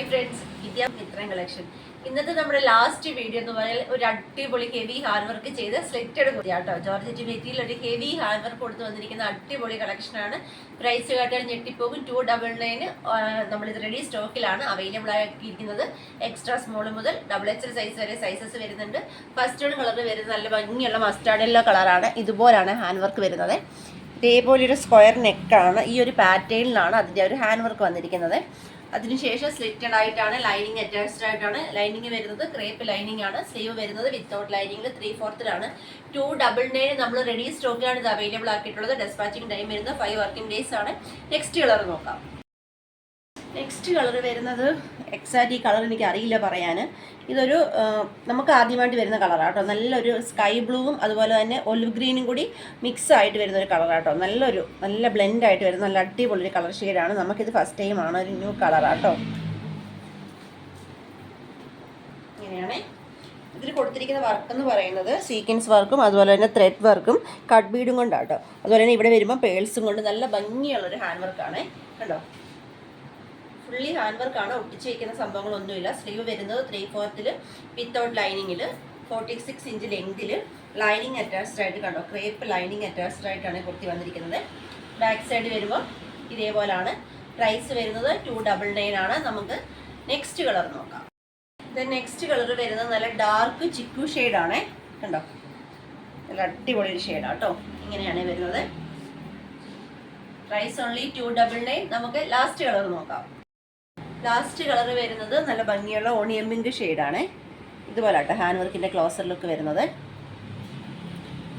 Hi friends Vidya Mithran collection ഇന്നത്തെ നമ്മുടെ last video എന്ന് പറഞ്ഞാൽ ഒരു അടിപൊളി ഹെവി ഹാർഡ് വർക്ക് ചെയ്ത് സ്ലെറ്റഡ് കേട്ടോ ജോർജറ്റ് മെറ്റീരിയൽ ഒരു ഹെവി ഹാർഡ് വർക്ക് കൊടുത്ത് വന്നിരിക്കുന്ന അടിപൊളി കളക്ഷനാണ് പ്രൈസ് കേട്ടാൽ ഞെട്ടിപ്പോകും. ടു ഡബിൾ നയൻ നമ്മളിത് റെഡി സ്റ്റോക്കിലാണ് അവൈലബിൾ ആക്കിയിരിക്കുന്നത് എക്സ്ട്രാ സ്മോൾ മുതൽ ഡബിൾ എച്ച് സൈസ് വരെ സൈസസ് വരുന്നുണ്ട്. ഫസ്റ്റ് കളർ വരുന്നത് നല്ല ഭംഗിയുള്ള മസ്റ്റാർഡ് കളറാണ് ഇതുപോലാണ് ഹാൻഡ് വർക്ക് വരുന്നത്. ഇതേപോലെ ഒരു സ്ക്വയർ നെക്കാണ് ഈ ഒരു പാറ്റേണിലാണ് അതിന്റെ ഒരു ഹാൻഡ് വർക്ക് വന്നിരിക്കുന്നത്. അതിനുശേഷം സ്ലിറ്റഡ് ആയിട്ടാണ് ലൈനിങ് അറ്റാച്ച്ഡ് ആയിട്ടാണ് ലൈനിങ് വരുന്നത്. ക്രേപ്പ് ലൈനിങ് ആണ്. സ്ലീവ് വരുന്നത് വിത്തൗട്ട് ലൈനിങ്ങിൽ ത്രീ ഫോർത്തിലാണ് ടു ഡബിൾ നയൻ നമ്മൾ റെഡി സ്റ്റോക്കിലാണ് ഇത് അവൈലബിൾ ആക്കിയിട്ടുള്ളത്. ഡെസ്പാച്ചിങ് ടൈം വരുന്നത് ഫൈവ് വർക്കിംഗ് ഡേയ്സ് ആണ്. നെക്സ്റ്റ് കളർ നോക്കാം. നെക്സ്റ്റ് കളർ വരുന്നത് എക്സാക്റ്റ് ഈ കളർ എനിക്ക് അറിയില്ല പറയാൻ ഇതൊരു നമുക്ക് ആദ്യമായിട്ട് വരുന്ന കളറാട്ടോ നല്ലൊരു സ്കൈ ബ്ലൂവും അതുപോലെ തന്നെ ഒലിവ് ഗ്രീനും കൂടി മിക്സ് ആയിട്ട് വരുന്ന ഒരു കളറാണ് കേട്ടോ. നല്ലൊരു നല്ല ബ്ലെൻഡ് ആയിട്ട് വരുന്ന നല്ല അടിപൊളി ഒരു കളർ ഷെയ്ഡാണ് നമുക്കിത് ഫസ്റ്റ് ടൈം ആണ് ഒരു ന്യൂ കളറാണ് കേട്ടോ. ഇങ്ങനെയാണ്. ഇതിൽ കൊടുത്തിരിക്കുന്ന വർക്ക് എന്ന് പറയുന്നത് സീക്വൻസ് വർക്കും അതുപോലെ തന്നെ ത്രെഡ് വർക്കും കട്ട് ബീഡും കൊണ്ടാണ് കേട്ടോ. അതുപോലെ തന്നെ ഇവിടെ വരുമ്പോൾ പേൾസും കൊണ്ട് നല്ല ഭംഗിയുള്ളൊരു ഹാൻഡ് വർക്കാണ് കണ്ടോ? ഫുള്ളി ഹാൻഡ് വർക്കാണ് ഒട്ടിച്ച് വയ്ക്കുന്ന സംഭവങ്ങളൊന്നുമില്ല. സ്ലീവ് വരുന്നത് ത്രീ ഫോർത്തിൽ വിത്തൗട്ട് ലൈനിങ്ങിൽ ഫോർട്ടി സിക്സ് ഇഞ്ച് ലെങ്തിൽ ലൈനിങ് അറ്റാച്ച്ഡ് ആയിട്ട് കണ്ടോ? ക്രേപ്പ് ലൈനിങ് അറ്റാച്ച്ഡ് ആയിട്ടാണ് കുർത്തി വന്നിരിക്കുന്നത്. ബാക്ക് സൈഡ് വരുമ്പോൾ ഇതേപോലാണ്. പ്രൈസ് വരുന്നത് ടു ഡബിൾ നയൻ ആണ്. നമുക്ക് നെക്സ്റ്റ് കളർ നോക്കാം. ദൻ നെക്സ്റ്റ് കളർ വരുന്നത് നല്ല ഡാർക്ക് ചിക്കു ഷെയ്ഡാണ് കണ്ടോ? നല്ല അടിപൊളി ഒരു ഷെയ്ഡാണ് കേട്ടോ ഇങ്ങനെയാണ് വരുന്നത്. Price only two double nine നമുക്ക് ലാസ്റ്റ് കളർ നോക്കാം. ലാസ്റ്റ് കളർ വരുന്നത് നല്ല ഭംഗിയുള്ള ഓണിയൻ ഷെയ്ഡാണ് ഇതുപോലെ കേട്ടോ ഹാൻഡ് വർക്കിന്റെ ക്ലോസർ ലുക്ക് വരുന്നത്.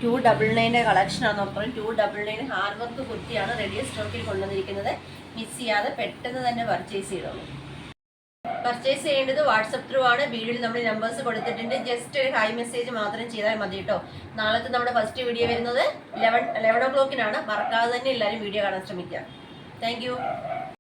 ടു ഡബിൾ നയന്റെ കളക്ഷനാണ് നോക്കുന്നത് two double nine hand work കുർത്തിയാണ് റെഡി സ്റ്റോക്കിൽ കൊണ്ടുവന്നിരിക്കുന്നത്. മിസ് ചെയ്യാതെ പെട്ടെന്ന് തന്നെ പർച്ചേസ് ചെയ്തോളൂ. പർച്ചേസ് ചെയ്യേണ്ടത് വാട്സപ്പ് ത്രൂ ആണ്. വീഡിയോയിൽ നമ്മൾ നമ്പേഴ്സ് കൊടുത്തിട്ടുണ്ട്. ജസ്റ്റ് ഒരു ഹൈ മെസ്സേജ് മാത്രം ചെയ്താൽ മതി കേട്ടോ നാളത്തെ നമ്മുടെ ഫസ്റ്റ് വീഡിയോ വരുന്നത് ലെവൻ ലെവൻ ഓ ക്ലോക്കിനാണ് മറക്കാതെ തന്നെ എല്ലാവരും വീഡിയോ കാണാൻ ശ്രമിക്കുക. താങ്ക്